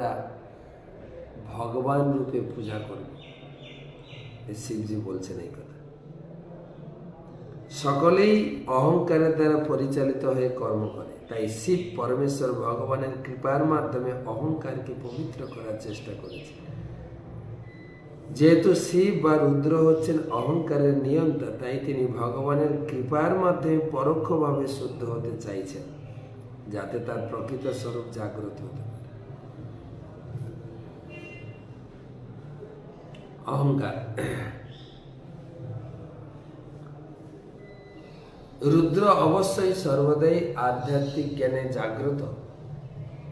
আমরা ভগবান রূপে পূজা করব। শিবজি বলছেন এই কথা। সকলেই অহংকারের দ্বারা পরিচালিত হয়ে কর্ম করে। তাই শিব পরমেশ্বর ভগবানের কৃপার মাধ্যমে অহংকারকে পবিত্র করার চেষ্টা করেছে। যেহেতু শিব বা রুদ্র হচ্ছেন অহংকারের নিয়ন্তা, তাই তিনি ভগবানের কৃপার মাধ্যমে পরোক্ষভাবে শুদ্ধ হতে চাইছেন, যাতে তার প্রকৃত স্বরূপ জাগ্রত হতে অহংকার। রুদ্র অবশ্যই সর্বদাই আধ্যাত্মিক জ্ঞানে জাগ্রত,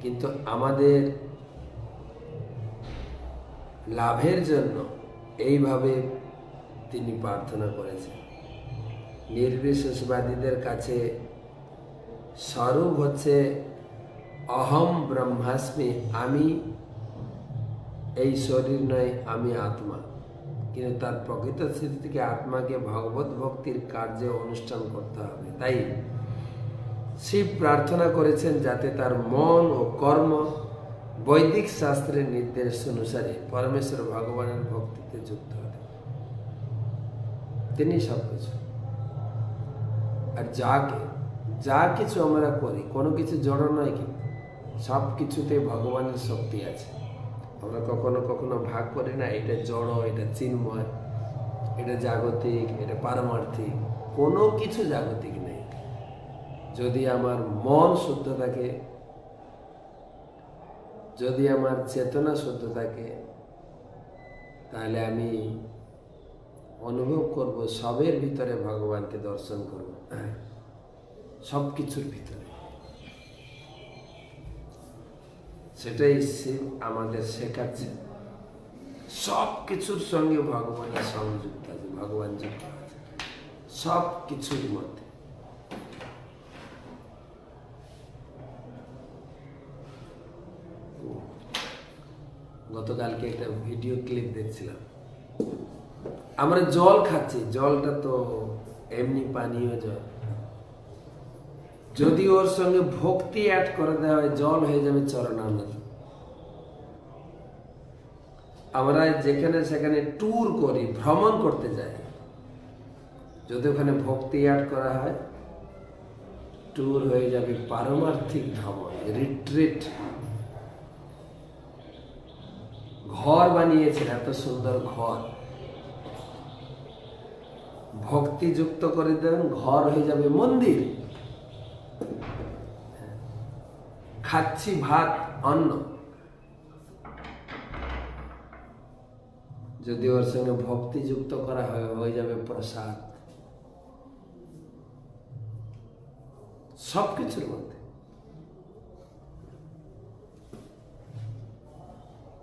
কিন্তু আমাদের লাভের জন্য এইভাবে তিনি প্রার্থনা করেছেন। নির্বিশেষবাদীদের কাছে স্বরূপ হচ্ছে, অহম ব্রহ্মাস্মি, আমি, এই শরীর নয়, আমি আত্মা। কিন্তু তার প্রকৃত স্থিতি থেকে আত্মাকে ভগবত ভক্তির কার্যে অনুষ্ঠান করতে হবে। তাই শিব প্রার্থনা করেছেন যাতে তার মন ও কর্ম বৈদিক শাস্ত্রের নির্দেশ অনুসারে পরমেশ্বর ভগবানের ভক্তিতে যুক্ত হতে তিনি সব কিছু। আর যাকে যা কিছু আমরা করি, কোনো কিছু জড় নয় কি সব কিছুতে ভগবানের শক্তি আছে। আমরা কখনো কখনো ভাগ করি না, এটা জড়, এটা চিন্ময়, এটা জাগতিক, এটা পারমার্থিক, কোনো কিছু জাগতিক নেই। যদি আমার মন শুদ্ধ থাকে, যদি আমার চেতনা শুদ্ধ থাকে, তাহলে আমি অনুভব করব সবের ভিতরে ভগবানকে দর্শন করব। সব কিছুর ভিতরে। সেটাই শিব আমাদের শেখাচ্ছে। সব কিছুর সঙ্গে ভগবানের সংযুক্ত আছে, ভগবান যুক্ত আছে। সব কিছুর মধ্যে গতকালকে একটা ভিডিও ক্লিপ দেখছিলাম। আমরা জল খাচ্ছি, জলটা তো এমনি পানীয় জল। যদি ওর সঙ্গে ভক্তি অ্যাড করে দেওয়া হয়, জল হয়ে যাবে চরণামৃত আমরা যেখানে সেখানে ট্যুর করি, ভ্রমণ করতে যাই। যদি ওখানে ভক্তি অ্যাড করা হয় ট্যুর হয়ে যাবে পারমার্থিক ভ্রমণ রিট্রিট ঘর বানিয়েছেন, এত সুন্দর ঘর। ভক্তি যুক্ত করে দেন, ঘর হয়ে যাবে মন্দির। খাচ্ছি ভাত, অন্ন। যদি ওর সঙ্গে ভক্তি যুক্ত করা হয়, হয়ে যাবে প্রসাদ। সব কিছুর মধ্যে।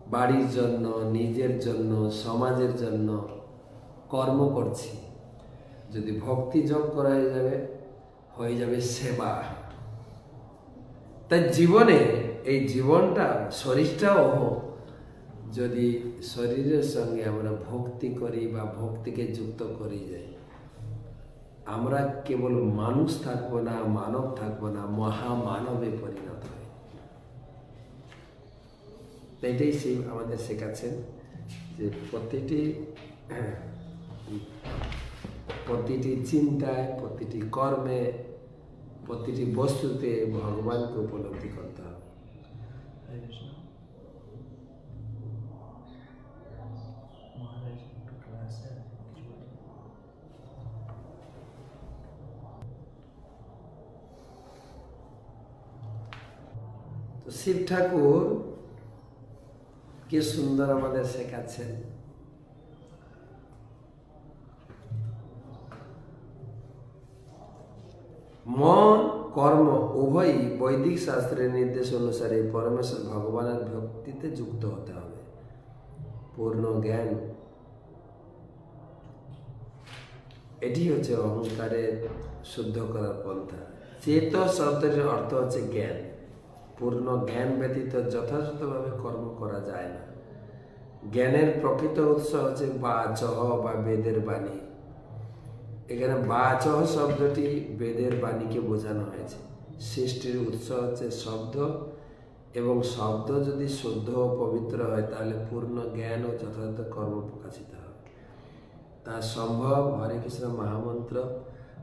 বাড়ির জন্য, নিজের জন্য, সমাজের জন্য কর্ম করছি। যদি ভক্তি যোগ করা হয়ে যাবে হয়ে যাবে সেবা। তাই জীবনে এই জীবনটা শরীরটাও যদি শরীরের সঙ্গে আমরা ভক্তি করি বা ভক্তিকে যুক্ত করি যাই আমরা কেবল মানুষ থাকব না, মানব থাকব না, মহামানবে পরিণত হয় এটাই শিব আমাদের শেখাচ্ছেন যে প্রতিটি প্রতিটি চিন্তায়, প্রতিটি কর্মে প্রতিটি বস্তুতে ভগবানকে উপলব্ধি করতে হবে। শিব ঠাকুর কি সুন্দর আমাদের শেখাচ্ছেন। বৈদিক শাস্ত্রের নির্দেশ অনুসারে পরমেশ্বর ভগবানের ভক্তিতে যুক্ত হতে হবে। পূর্ণ জ্ঞান। এটি হচ্ছে অহংকারের শুদ্ধ করার পন্থা। চেত শব্দের অর্থ হচ্ছে জ্ঞান, পূর্ণ জ্ঞান ব্যতীত যথাযথভাবে কর্ম করা যায় না। জ্ঞানের প্রকৃত উৎস হচ্ছে বা বাচহ বা বেদের বাণী। এখানে বা বাচহ শব্দটি বেদের বাণীকে বোঝানো হয়েছে। সৃষ্টির উৎস হচ্ছে শব্দ এবং শব্দ যদি শুদ্ধ ও পবিত্র হয় তাহলে পূর্ণ জ্ঞান ও যথাযথ কর্ম প্রকাশিত হবে তা সম্ভব হরে কৃষ্ণ মহামন্ত্র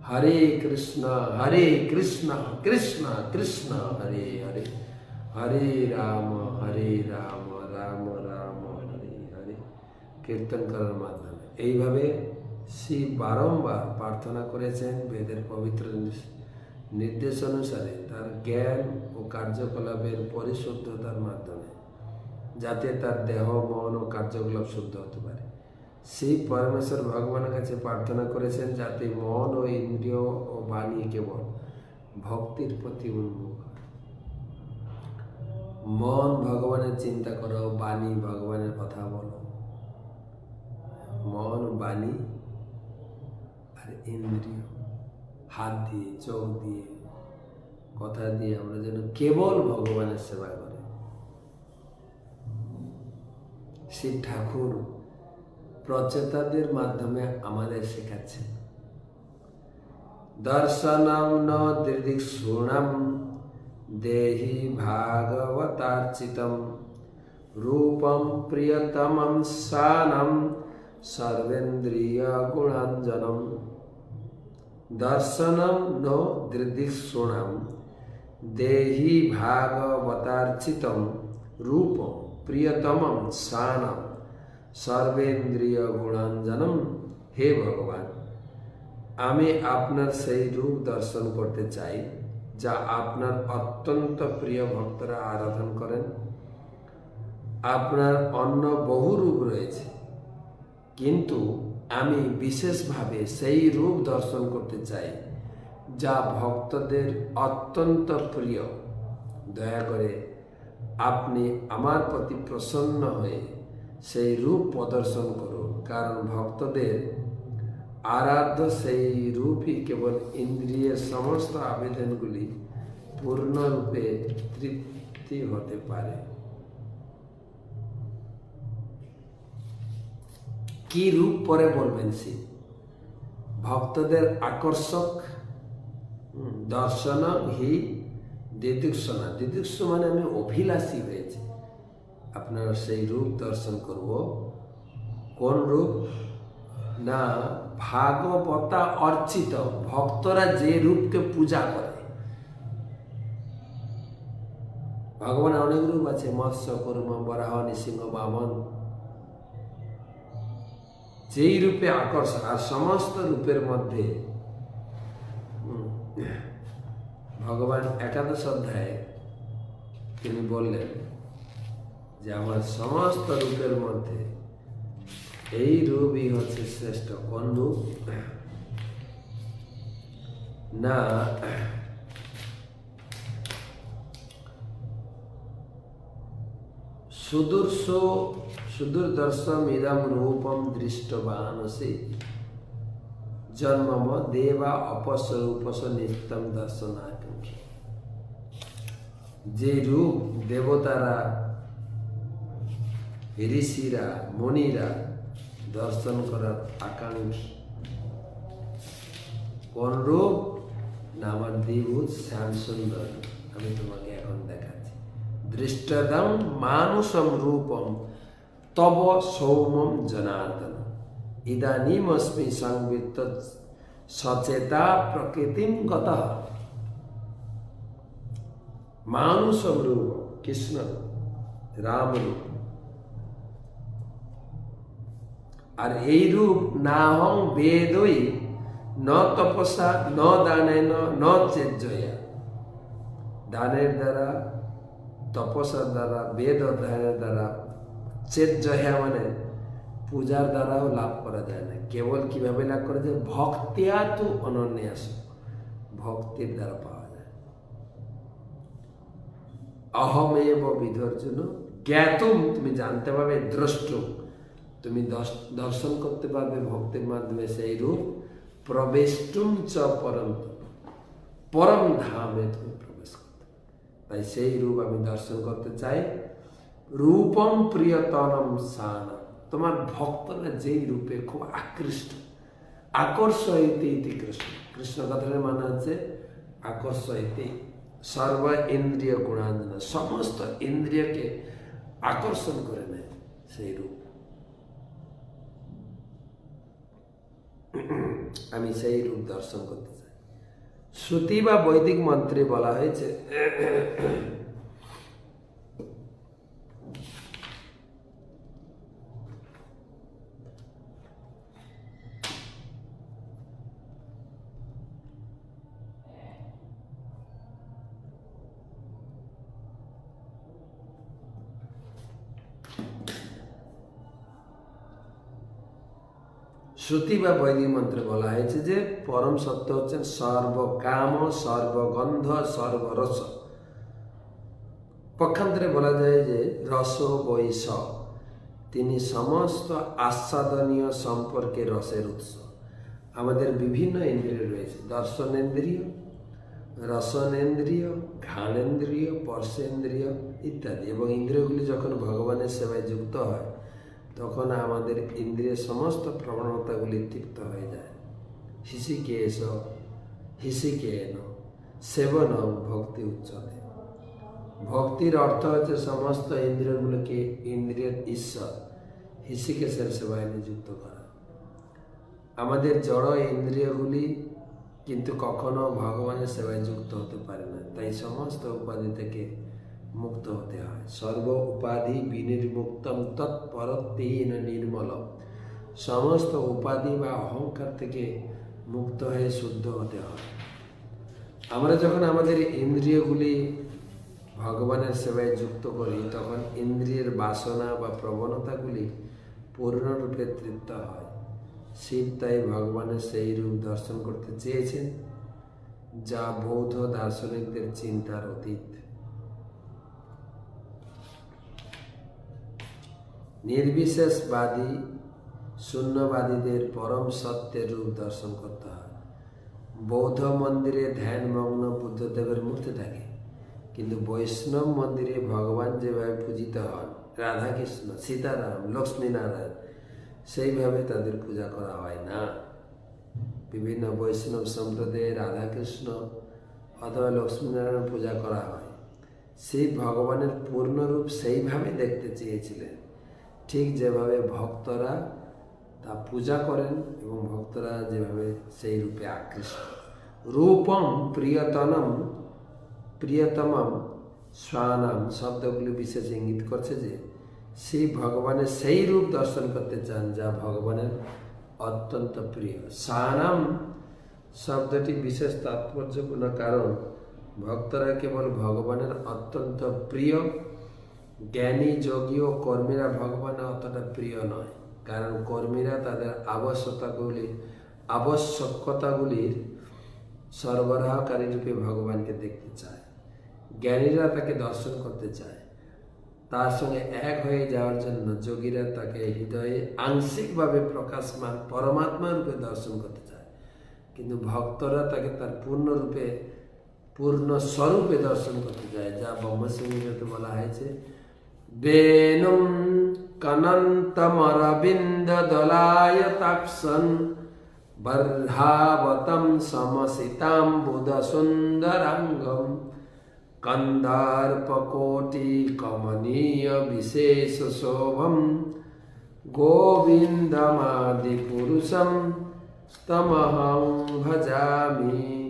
হরে কৃষ্ণ হরে কৃষ্ণ কৃষ্ণ কৃষ্ণ হরে হরে হরে রাম হরে রাম রাম রাম হরে হরে কীর্তন করার মাধ্যমে এইভাবে শ্রী বারংবার প্রার্থনা করেছেন বেদের পবিত্র নির্দেশ- অনুসারে তার জ্ঞান ও কার্যকলাপের পরিশুদ্ধতার মাধ্যমে, যাতে তার দেহ, মন ও কার্যকলাপ শুদ্ধ হতে পারে। সেই পরমেশ্বর ভগবানের কাছে প্রার্থনা করেছেন যাতে মন ও ইন্দ্রিয় ও বাণী কেবল ভক্তির প্রতি উন্মুখ মন ভগবানের চিন্তা করো, বাণী ভগবানের কথা বলো। মন, বাণী আর ইন্দ্রিয়। হাত দিয়ে, চোখ দিয়ে, কথা দিয়ে আমরা যেন কেবল ভগবানের সেবা করি। শিব ঠাকুর প্রচেতাদের মাধ্যমে আমাদের শেখাচ্ছেন। দর্শনম ন দিদিক্ষুণম দেহি ভাগবতার্চিতম রূপম প্রিয়তমম সানম সর্বেন্দ্রিয় গুণাঞ্জনম দর্শনম ন দিদিক্ষুণম দেহি ভাগবতার্চিতম রূপম প্রিয়তমম সানম সর্বেন্দ্রিয় গুণাঞ্জনম হে ভগবান। আমি আপনার সেই রূপ দর্শন করতে চাই, যা আপনার অত্যন্ত প্রিয় ভক্তরা আরাধন করেন। আপনার অন্য বহু রূপ রয়েছে, কিন্তু আমি বিশেষভাবে সেই রূপ দর্শন করতে চাই, যা ভক্তদের অত্যন্ত প্রিয়। দয়া করে আপনি আমার প্রতি প্রসন্ন হয়ে সেই রূপ প্রদর্শন করুন, কারণ ভক্তদের আরাধ্য সেই রূপই কেবল ইন্দ্রিয়ের সমস্ত আবেদনগুলি পূর্ণরূপে তৃপ্তি হতে পারে। কি রূপ পরে বলবেন শিব ভক্তদের আকর্ষক দর্শন হি দিদুৎসনা দিদুৎস মানে আমি অভিলাষী হয়েছে। আপনারা সেই রূপ দর্শন করব। কোন রূপ? না, ভাগবতা অর্চিত। ভক্তরা যে রূপকে পূজা করে। ভগবানের অনেক রূপ আছে। মৎস্য, কর্ম, বরাহ, নৃসিংহ, বামন। যেই রূপে আকর্ষণ, আর সমস্ত রূপের মধ্যে ভগবান একাদশ অধ্যায়ে তিনি বললেন যে আমার সমস্ত রূপের মধ্যে এই রূপই হচ্ছে শ্রেষ্ঠ। কোন রূপ? না সুদূর্ষ সুদূরদর্শম ইদম রূপম দৃষ্টবানসি জন্মম দেবা অপস্বরূপস নিত্যম দর্শনাকাঙ্ক্ষী যে রূপ দেবতারা ঋষিরা মণিরা দর্শন করার আকাঙ্ক্ষী কোন রূপ না আমার দ্বিভূত শ্যাম সুন্দর আমি তোমাকে এখন দেখাচ্ছি দৃষ্টদম মানুষম রূপম তব সৌমম জনার্দন। ইদানিমস্মি সংবিত্ত সচেতা প্রকৃতিম গত। মানুষম রূপ কৃষ্ণ রাম রূপ আর এই রূপ না হং বেদই ন তপসা, ন দানেন, ন চেজ্জয়া দানের দ্বারা তপস্যার দ্বারা, বেদ অধ্যয়নের দ্বারা চেজ্জয়া মানে পূজার দ্বারাও লাভ করা যায় না কেবল কীভাবে লাভ করা যায়? ভক্তিয়া তো অনন্যাস ভক্তির দ্বারা পাওয়া যায়। অহমেব বিধর্জন জ্ঞাতুম, তুমি জানতে পারবে দ্রষ্টুম তুমি দর্শ- দর্শন করতে পারবে ভক্তির মাধ্যমে সেই রূপ। প্রবেষ্টুম চ পরম পরম ধামে তুমি প্রবেশ করতে তাই সেই রূপ আমি দর্শন করতে চাই। রূপম প্রিয়তনম সানা। তোমার ভক্তরা যেই রূপে খুব আকৃষ্ট। আকর্ষ ইতি কৃষ্ণ। কৃষ্ণ কথাটার মানে হচ্ছে আকর্ষ ইতি সর্ব ইন্দ্রিয় গুণাঞ্জন, সমস্ত ইন্দ্রিয়কে আকর্ষণ করে নেয় সেই রূপ। আমি সেই রূপ দর্শন করতে চাই। শ্রুতি বা বৈদিক মন্ত্রে বলা হয়েছে শ্রুতি বা বৈদিক মন্ত্রে বলা হয়েছে যে পরম সত্য হচ্ছেন সর্বকাম, সর্বগন্ধ, সর্বরস। পক্ষান্তরে বলা যায় যে রস বৈশ তিনি সমস্ত আস্বাদনীয় সম্পর্কে রসের উৎস। আমাদের বিভিন্ন ইন্দ্রিয় রয়েছে, দর্শনেন্দ্রিয়, রসনেন্দ্রিয়, ঘ্রাণেন্দ্রিয়, স্পর্শেন্দ্রিয় ইত্যাদি। এবং ইন্দ্রিয়গুলি যখন ভগবানের সেবায় যুক্ত হয় তখন আমাদের ইন্দ্রিয়ের সমস্ত প্রবণতাগুলি তৃপ্ত হয়ে যায়। হিসিকেশ হিসিকেন সেবন ভক্তি উচ্চতে। ভক্তির অর্থ হচ্ছে সমস্ত ইন্দ্রিয়গুলোকে ইন্দ্রিয়ের ঈশ্বর হিসিকেশের সেবায় নিযুক্ত করা। আমাদের জড় ইন্দ্রিয়গুলি কিন্তু কখনো ভগবানের সেবায় যুক্ত হতে পারে না। তাই সমস্ত উপাধি থেকে মুক্ত হতে হয়। সর্ব উপাধি বিনির্মুক্তম তৎপরত্বহীন নির্মল। সমস্ত উপাধি বা অহংকার থেকে মুক্ত হয়ে শুদ্ধ হতে হয়। আমরা যখন আমাদের ইন্দ্রিয়গুলি ভগবানের সেবায় যুক্ত করি, তখন ইন্দ্রিয়ের বাসনা বা প্রবণতাগুলি পূর্ণরূপে তৃপ্ত হয়। শিব তাই ভগবানের সেই রূপ দর্শন করতে চেয়েছেন, যা বৌদ্ধ দার্শনিকদের চিন্তার অতীত। নির্বিশেষবাদী, শূন্যবাদীদের পরম সত্যের রূপ দর্শন করতে হয়। বৌদ্ধ মন্দিরে ধ্যানমগ্ন বুদ্ধদেবের মূর্তি থাকে। কিন্তু বৈষ্ণব মন্দিরে ভগবান যেভাবে পূজিত হন, রাধাকৃষ্ণ, সীতারাম, লক্ষ্মীনারায়ণ, সেইভাবে তাদের পূজা করা হয় না। বিভিন্ন বৈষ্ণব সম্প্রদায়ে রাধাকৃষ্ণ অথবা লক্ষ্মীনারায়ণ পূজা করা হয়। সেই ভগবানের পূর্ণরূপ সেইভাবে দেখতে চেয়েছিলেন। ঠিক যেভাবে ভক্তরা তা পূজা করেন এবং ভক্তরা যেভাবে সেই রূপে আকৃষ্ট। রূপম প্রিয়তনম, প্রিয়তমম স্বানাম শব্দগুলি বিশেষ ইঙ্গিত করছে যে সেই ভগবানের সেই রূপ দর্শন করতে চান যা ভগবানের অত্যন্ত প্রিয়। সানাম শব্দটি বিশেষ তাৎপর্যপূর্ণ কারণ ভক্তরা কেবল ভগবানের অত্যন্ত প্রিয় জ্ঞানী যোগী ও কর্মীরা ভগবানের অতটা প্রিয় নয়। কারণ কর্মীরা তাদের আবশ্যকতাগুলি আবশ্যকতাগুলির সরবরাহকারী রূপে ভগবানকে দেখতে চায়। জ্ঞানীরা তাকে দর্শন করতে চায়। তার সঙ্গে এক হয়ে যাওয়ার জন্য যোগীরা তাকে হৃদয়ে আংশিকভাবে প্রকাশমান, পরমাত্মা রূপে দর্শন করতে চায়। কিন্তু ভক্তরা তাকে তার পূর্ণরূপে পূর্ণ স্বরূপে দর্শন করতে চায়, যা ব্রহ্মসিংহতে বলা হয়েছে। वेणुं कनन्तमरविन्ददलाय तप्सन् बर्धावतं समसिताम्बुदसुन्दरङ्गं कन्दार्पकोटिकमनीयविशेषशोभं गोविन्दमादिपुरुषं तमहं भजामि।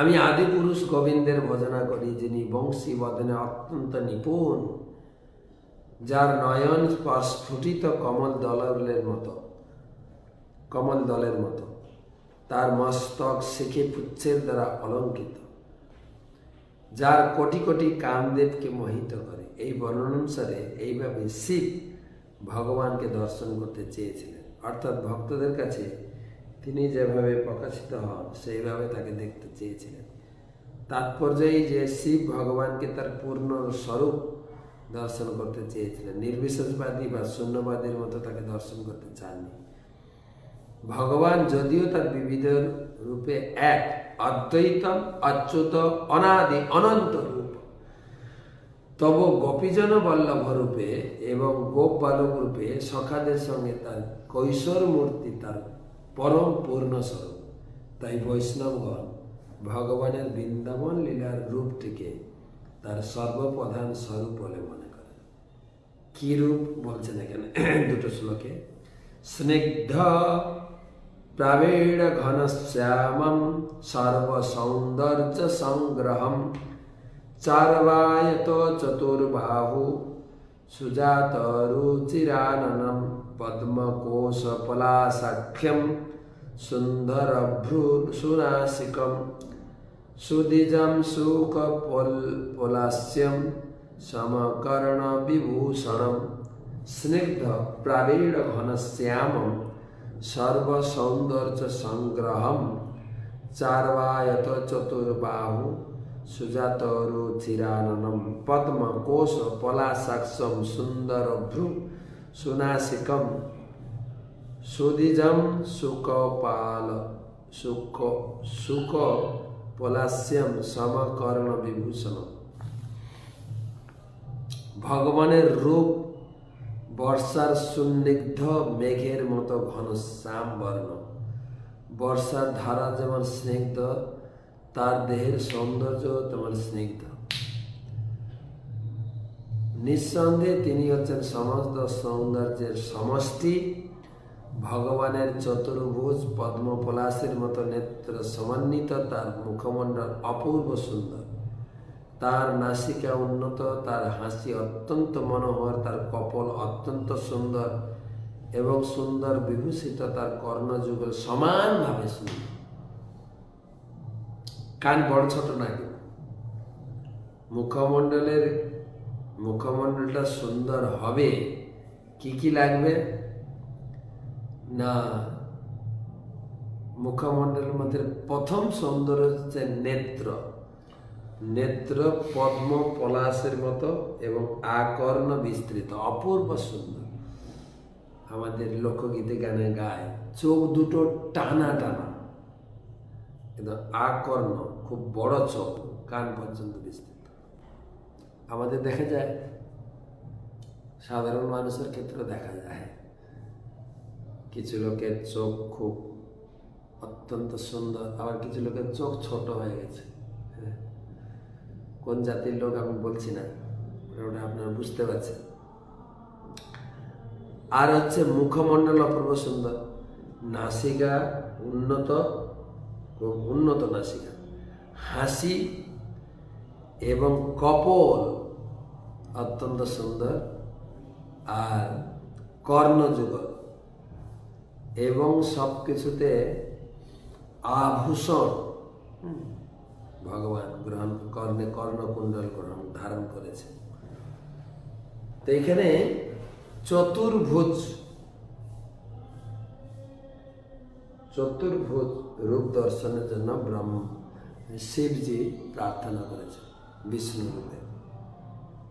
আমি আদি পুরুষ গোবিন্দের ভজনা করি, যিনি বংশী বদনে অত্যন্ত নিপুণ, যার নয়ন স্ফুটিত কমল দলের মতো, কমল দলের মতো। তার মস্তক শেখে পুচ্ছের দ্বারা অলঙ্কৃত, যার কোটি কোটি কামদেবকে মোহিত করে। এই বর্ণনা অনুসারে এইভাবে শিব ভগবানকে দর্শন করতে চেয়েছিলেন। অর্থাৎ ভক্তদের কাছে তিনি যেভাবে প্রকাশিত হন, সেইভাবে তাকে দেখতে চেয়েছিলেন। তাৎপর্য এই যে শিব ভগবানকে তার পূর্ণ স্বরূপ দর্শন করতে চেয়েছিলেন। নির্বিশেষবাদী বা শূন্যবাদীর মতো তাকে দর্শন করতে চাননি। ভগবান যদিও তার বিবিধ রূপে এক, অদ্বৈতম, অচ্যুত, অনাদি, অনন্ত রূপ। তব গোপীজন বল্লভ রূপে এবং গোপ বালক রূপে সখাদের সঙ্গে তার কৈশোর মূর্তি তার পরম পূর্ণ স্বরূপ। তাই বৈষ্ণবগণ ভগবানের বৃন্দাবন লীলার রূপটিকে তার সর্বপ্রধান স্বরূপ বলে মনে করে কি রূপ বলছেন এখানে? দুটো শ্লোকে। স্নিগ্ধ প্রাবেণ ঘনশ্যামম সর্বসৌন্দর্য সংগ্রহম চার্বায়ত চতুর্বাহু সুজাত রুচিরাননম। पद्मकोशपलासख्यं सुन्दरभ्रूसुनासिकं सुदिजं सुकपोल् पोलास्यं समकर्णविभूषणं स्निग्धप्रावीणघनश्यामं सर्वसौन्दर्यसङ्ग्रहं चार्वायतचतुर्बाहु सुजातरुचिराननं सुन्दर सुन्दरभ्रू সুনাসিকম সুদিজম সুকপাল সুখ সুখ পলাস্যম সমকর্ণ বিভূষণ ভগবানের রূপ বর্ষার সুন্নিগ্ধ মেঘের মতো ঘন বর্ণ বর্ষার ধারা যেমন স্নিগ্ধ, তার দেহের সৌন্দর্য তেমন স্নিগ্ধ। নিঃসন্দেহে তিনি হচ্ছেন সমস্ত সৌন্দর্যের সমষ্টি, ভগবানের চতুর্ভুজ পদ্মপলাশের মতো নেত্র সমন্বিত, তার মুখমণ্ডল অপূর্ব সুন্দর। তার নাসিকা উন্নত, তার হাসি অত্যন্ত মনোহর, তার কপল অত্যন্ত সুন্দর এবং সুন্দর বিভূষিত, তার কর্ণযুগল সমানভাবে সুন্দর। কান বড় ছোট না মুখমণ্ডলের মুখমণ্ডলটা সুন্দর হবে। কি কি লাগবে? না, মুখমণ্ডলের মধ্যে প্রথম সৌন্দর্য হচ্ছে নেত্র। নেত্র পদ্ম পলাশের মতো এবং আকর্ণ বিস্তৃত, অপূর্ব সুন্দর। আমাদের লোকগীতে গানে গায়, চোখ দুটো টানা টানা। একদম আকর্ণ, খুব বড় চোখ, কান পর্যন্ত বিস্তৃত। আমাদের দেখা যায়, সাধারণ মানুষের ক্ষেত্রে দেখা যায়, কিছু লোকের চোখ খুব অত্যন্ত সুন্দর, আবার কিছু লোকের চোখ ছোট হয়ে গেছে হ্যাঁ। কোন জাতির লোক আমি বলছি না ওটা আপনারা বুঝতে পারছেন আর হচ্ছে মুখমণ্ডল অপূর্ব সুন্দর, নাসিকা উন্নত উন্নত নাসিকা, হাসি এবং কপল অত্যন্ত সুন্দর আর কর্ণযুগল এবং সব কিছুতে আভূষণ ভগবান গ্রহণ, কর্ণে কর্ণকুণ্ডল গ্রহণ, ধারণ করেছে। তো এখানে চতুর্ভুজ চতুর্ভুজ রূপ দর্শনের জন্য ব্রহ্ম, শিবজি প্রার্থনা করেছে বিষ্ণু রূপে